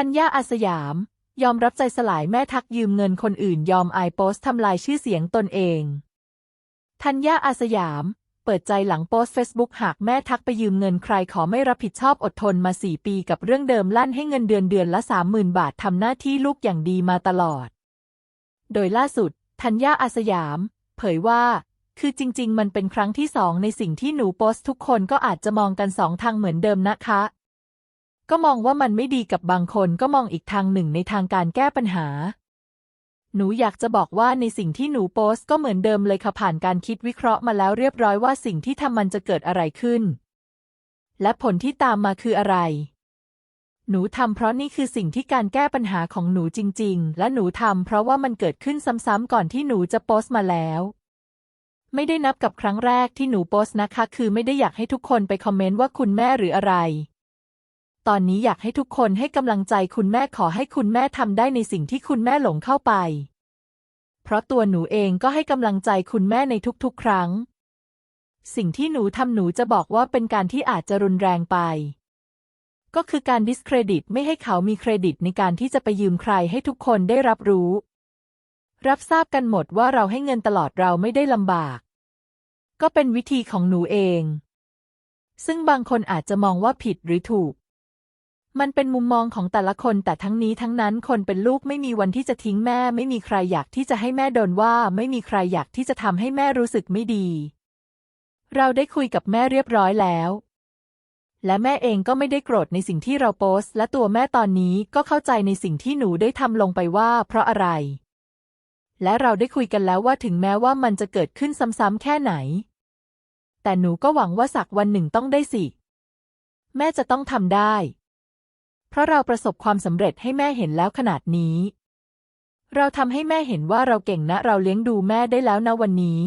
ธัญญาอาสยาม ยอมรับใจสลายแม่ทักยืมเงินคนอื่นยอมอายโพสทำลายชื่อเสียงตนเอง ธัญญาอาสยาม เปิดใจหลังโพสเฟซบุ๊กหากแม่ทักไปยืมเงินใครขอไม่รับผิดชอบอดทนมาสี่ปีกับเรื่องเดิมลั่นให้เงินเดือนเดือนละสามหมื่นบาททำหน้าที่ลูกอย่างดีมาตลอด โดยล่าสุด ธัญญาอาสยาม เผยว่าคือจริง ๆ มันเป็นครั้งที่สองในสิ่งที่หนูโพสทุกคนก็อาจจะมองกันสองทางเหมือนเดิมนะคะ ก็มองว่ามันไม่ดีกับบางคนก็มองอีกทางหนึ่งในทางการแก้ปัญหา หนูอยากจะบอกว่าในสิ่งที่หนูโพสต์ก็เหมือนเดิมเลยค่ะผ่านการคิดวิเคราะห์มาแล้วเรียบร้อยว่าสิ่งที่ทำมันจะเกิดอะไรขึ้น และผลที่ตามมาคืออะไร หนูทำเพราะนี่คือสิ่งที่การแก้ปัญหาของหนูจริง ๆ และหนูทำเพราะว่ามันเกิดขึ้นซ้ำๆก่อนที่หนูจะโพสต์มาแล้วไม่ได้นับกับครั้งแรกที่หนูโพสต์นะคะ คือไม่ได้อยากให้ทุกคนไปคอมเมนต์ว่าคุณแม่หรืออะไร ตอนนี้อยากให้ทุกคนให้กำลังใจคุณแม่ขอให้คุณแม่ทำได้ในสิ่งที่คุณแม่หลงเข้าไป เพราะตัวหนูเองก็ให้กำลังใจคุณแม่ในทุกๆ ครั้ง สิ่งที่หนูทำหนูจะบอกว่าเป็นการที่อาจจะรุนแรงไป ก็คือการดิสเครดิตไม่ให้เขามีเครดิตในการที่จะไปยืมใครให้ทุกคนได้รับรู้ รับทราบกันหมดว่าเราให้เงินตลอดเราไม่ได้ลำบาก ก็เป็นวิธีของหนูเองซึ่งบางคนอาจจะมองว่าผิดหรือถูก มันเป็นมุมมองของแต่ละคนแต่ทั้งนี้ทั้งนั้นคนเป็นลูกไม่มีวันที่จะทิ้งแม่ ไม่มีใครอยากที่จะให้แม่โดนว่า ไม่มีใครอยากที่จะทำให้แม่รู้สึกไม่ดี เราได้คุยกับแม่เรียบร้อยแล้ว และแม่เองก็ไม่ได้โกรธในสิ่งที่เราโพสต์ และตัวแม่ตอนนี้ก็เข้าใจในสิ่งที่หนูได้ทำลงไปว่า เพราะอะไร และเราได้คุยกันแล้วว่าถึงแม้ว่ามันจะเกิดขึ้นซ้ำๆแค่ไหน แต่หนูก็หวังว่าสักวันหนึ่งต้องได้สิ แม่จะต้องทำได้ เพราะเราประสบความสำเร็จให้แม่เห็นแล้วขนาดนี้ เราทำให้แม่เห็นว่าเราเก่งนะเราเลี้ยงดูแม่ได้แล้วนะวันนี้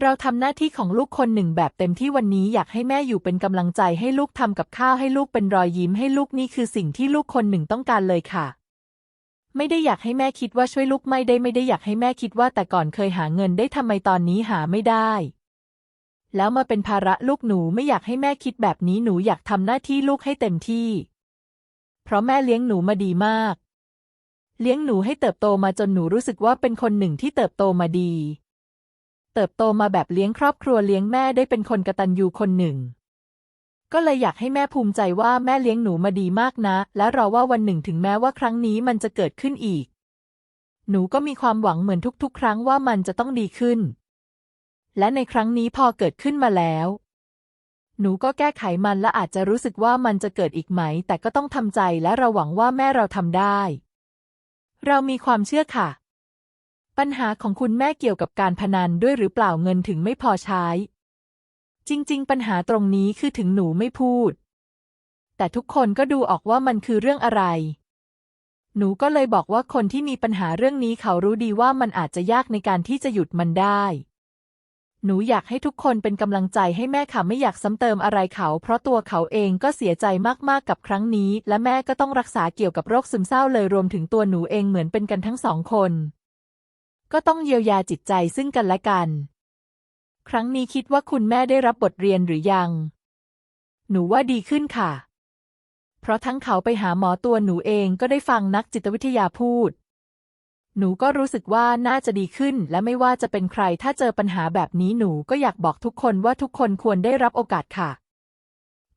เราทำหน้าที่ของลูกคนหนึ่งแบบเต็มที่วันนี้อยากให้แม่อยู่เป็นกำลังใจให้ลูกทำกับข้าวให้ลูกเป็นรอยยิ้มให้ลูกนี่คือสิ่งที่ลูกคนหนึ่งต้องการเลยค่ะไม่ได้อยากให้แม่คิดว่าช่วยลูกไม่ได้ไม่ได้อยากให้แม่คิดว่าแต่ก่อนเคยหาเงินได้ทำไมตอนนี้หาไม่ได้ แล้วมาเป็นภาระลูกหนูไม่อยากให้แม่คิดแบบนี้หนูอยากทำหน้าที่ลูกให้เต็มที่ เพราะแม่เลี้ยงหนูมาดีมาก เลี้ยงหนูให้เติบโตมาจนหนูรู้สึกว่าเป็นคนหนึ่งที่เติบโตมาดี เติบโตมาแบบเลี้ยงครอบครัวเลี้ยงแม่ได้เป็นคนกตัญญูคนหนึ่ง ก็เลยอยากให้แม่ภูมิใจว่าแม่เลี้ยงหนูมาดีมากนะ และรอว่าวันหนึ่งถึงแม้ว่าครั้งนี้มันจะเกิดขึ้นอีก หนูก็มีความหวังเหมือนทุกๆ ครั้งว่ามันจะต้องดีขึ้น และในครั้งนี้พอเกิดขึ้นมาแล้ว หนูก็แก้ไขมันและอาจจะรู้สึกว่ามันจะเกิดอีกไหม แต่ก็ต้องทำใจและเราหวังว่าแม่เราทำได้ เรามีความเชื่อค่ะ ปัญหาของคุณแม่เกี่ยวกับการพนันด้วยหรือเปล่าเงินถึงไม่พอใช้ จริง ๆ ปัญหาตรงนี้คือถึงหนูไม่พูด แต่ทุกคนก็ดูออกว่ามันคือเรื่องอะไร หนูก็เลยบอกว่าคนที่มีปัญหาเรื่องนี้เขารู้ดีว่ามันอาจจะยากในการที่จะหยุดมันได้ หนูอยากให้ทุกคนเป็นกำลังใจให้แม่ค่ะไม่อยากซ้ำเติมอะไรเขา เพราะตัวเขาเองก็เสียใจมากๆกับครั้งนี้ และแม่ก็ต้องรักษาเกี่ยวกับโรคซึมเศร้าเลยรวมถึงตัวหนูเองเหมือนเป็นกันทั้งสองคน ก็ต้องเยียวยาจิตใจซึ่งกันและกัน ครั้งนี้คิดว่าคุณแม่ได้รับบทเรียนหรือยัง หนูว่าดีขึ้นค่ะ เพราะทั้งเขาไปหาหมอตัวหนูเองก็ได้ฟังนักจิตวิทยาพูด หนูก็รู้สึกว่าน่าจะดีขึ้น และไม่ว่าจะเป็นใครถ้าเจอปัญหาแบบนี้หนูก็อยากบอกทุกคนว่าทุกคนควรได้รับโอกาสค่ะ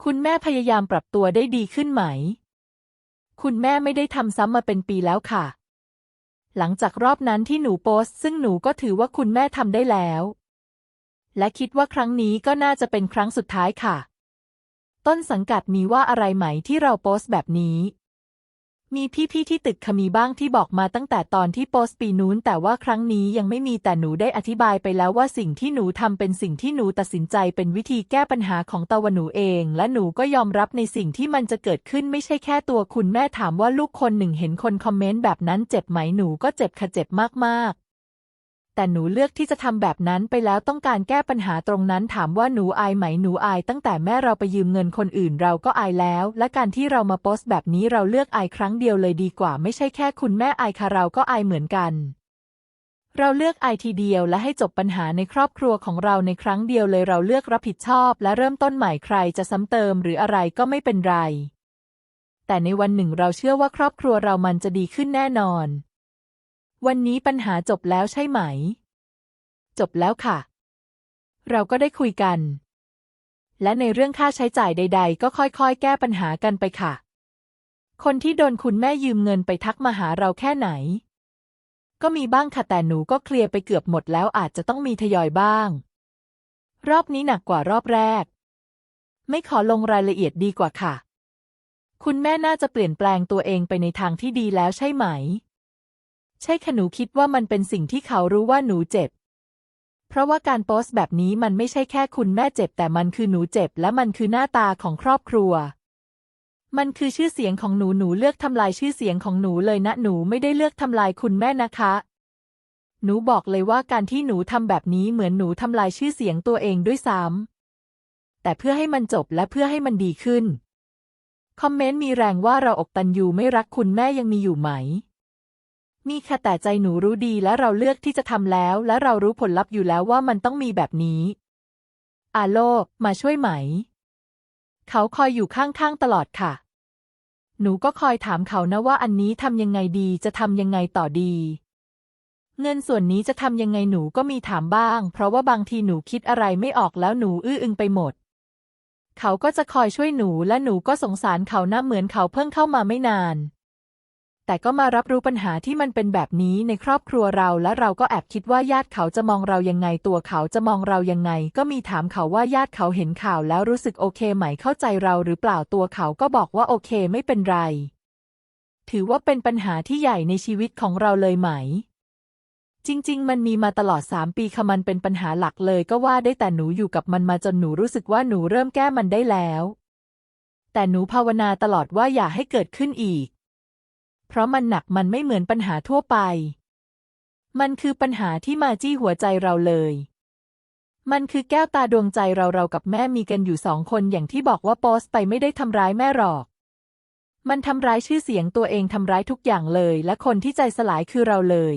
คุณแม่พยายามปรับตัวได้ดีขึ้นไหม คุณแม่ไม่ได้ทำซ้ำมาเป็นปีแล้วค่ะ หลังจากรอบนั้นที่หนูโพสต์ ซึ่งหนูก็ถือว่าคุณแม่ทำได้แล้ว และคิดว่าครั้งนี้ก็น่าจะเป็นครั้งสุดท้ายค่ะ ต้นสังกัดมีว่าอะไรไหมที่เราโพสต์แบบนี้ มีพี่ๆที่ตึกขมีบ้างที่บอกมาตั้งแต่ตอนที่โพสปีนู้น แต่ว่าครั้งนี้ยังไม่มีแต่หนูได้อธิบายไปแล้วว่าสิ่งที่หนูทำเป็นสิ่งที่หนูตัดสินใจเป็นวิธีแก้ปัญหาของตะวันหนูเอง และหนูก็ยอมรับในสิ่งที่มันจะเกิดขึ้นไม่ใช่แค่ตัวคุณแม่ถามว่าลูกคนหนึ่งเห็นคนคอมเมนต์แบบนั้นเจ็บไหมหนูก็เจ็บค่ะเจ็บมากๆ แต่หนูเลือกที่จะทำแบบนั้นไปแล้วต้องการแก้ปัญหาตรงนั้นถามว่าหนูอายไหมหนูอาย ตั้งแต่แม่เราไปยืมเงินคนอื่นเราก็อายแล้ว และการที่เรามาโพสต์แบบนี้เราเลือกอายครั้งเดียวเลยดีกว่า ไม่ใช่แค่คุณแม่อายค่ะเราก็อายเหมือนกัน เราเลือกอายทีเดียวและให้จบปัญหาในครอบครัวของเราในครั้งเดียวเลยเราเลือกรับผิดชอบ และเริ่มต้นใหม่ใครจะซ้ำเติมหรืออะไรก็ไม่เป็นไร แต่ในวันหนึ่งเราเชื่อว่าครอบครัวเรามันจะดีขึ้นแน่นอน วันนี้ปัญหาจบแล้วใช่ไหม จบแล้วค่ะ เราก็ได้คุยกัน และในเรื่องค่าใช้จ่ายใด ๆ ก็ค่อยๆ แก้ปัญหากันไปค่ะ คนที่โดนคุณแม่ยืมเงินไปทักมาหาเราแค่ไหน ก็มีบ้างค่ะแต่หนูก็เคลียร์ไปเกือบหมดแล้วอาจจะต้องมีทยอยบ้าง รอบนี้หนักกว่ารอบแรก ไม่ขอลงรายละเอียดดีกว่าค่ะ คุณแม่น่าจะเปลี่ยนแปลงตัวเองไปในทางที่ดีแล้วใช่ไหม ใช่ค่ะหนูคิดว่ามันเป็นสิ่งที่เขารู้ว่าหนูเจ็บ เพราะว่าการโพสต์แบบนี้มันไม่ใช่แค่คุณแม่เจ็บ แต่มันคือหนูเจ็บ และมันคือหน้าตาของครอบครัว มันคือชื่อเสียงของหนูหนูเลือกทำลายชื่อเสียงของหนูเลยนะหนูไม่ได้เลือกทำลายคุณแม่นะคะ หนูบอกเลยว่าการที่หนูทำแบบนี้เหมือนหนูทำลายชื่อเสียงตัวเองด้วยซ้ำแต่เพื่อให้มันจบและเพื่อให้มันดีขึ้นคอมเมนต์มีแรงว่าเราอกตันยูไม่รักคุณแม่ยังมีอยู่ไหม มีค่ะแต่ใจหนูรู้ดีและเราเลือกที่จะทำแล้ว และเรารู้ผลลัพธ์อยู่แล้วว่ามันต้องมีแบบนี้ อาโล มาช่วยไหม เขาคอยอยู่ข้างๆตลอดค่ะ หนูก็คอยถามเขานะว่าอันนี้ทำยังไงดีจะทำยังไงต่อดี เงินส่วนนี้จะทำยังไงหนูก็มีถามบ้าง เพราะว่าบางทีหนูคิดอะไรไม่ออกแล้วหนูอื้ออึงไปหมด เขาก็จะคอยช่วยหนูและหนูก็สงสารเขานะเหมือนเขาเพิ่งเข้ามาไม่นาน แต่ก็มารับรู้ปัญหาที่มันเป็นแบบนี้ในครอบครัวเรา และเราก็แอบคิดว่าญาติเขาจะมองเรายังไงตัวเขาจะมองเรายังไง ก็มีถามเขาว่าญาติเขาเห็นข่าวแล้วรู้สึกโอเคไหมเข้าใจเราหรือเปล่าตัวเขาก็บอกว่าโอเคไม่เป็นไร ถือว่าเป็นปัญหาที่ใหญ่ในชีวิตของเราเลยไหม จริง ๆ มันมีมาตลอดสามปีค่ะมันเป็นปัญหาหลักเลย ก็ว่าได้แต่หนูอยู่กับมันมาจนหนูรู้สึกว่าหนูเริ่มแก้มันได้แล้ว แต่หนูภาวนาตลอดว่าอย่าให้เกิดขึ้นอีก เพราะมันหนักมันไม่เหมือนปัญหาทั่วไป มันคือปัญหาที่มาจี้หัวใจเราเลย มันคือแก้วตาดวงใจเราเรากับแม่มีกันอยู่สองคนอย่างที่บอกว่าโปสไปไม่ได้ทำร้ายแม่หรอก มันทำร้ายชื่อเสียงตัวเองทำร้ายทุกอย่างเลย และคนที่ใจสลายคือเราเลย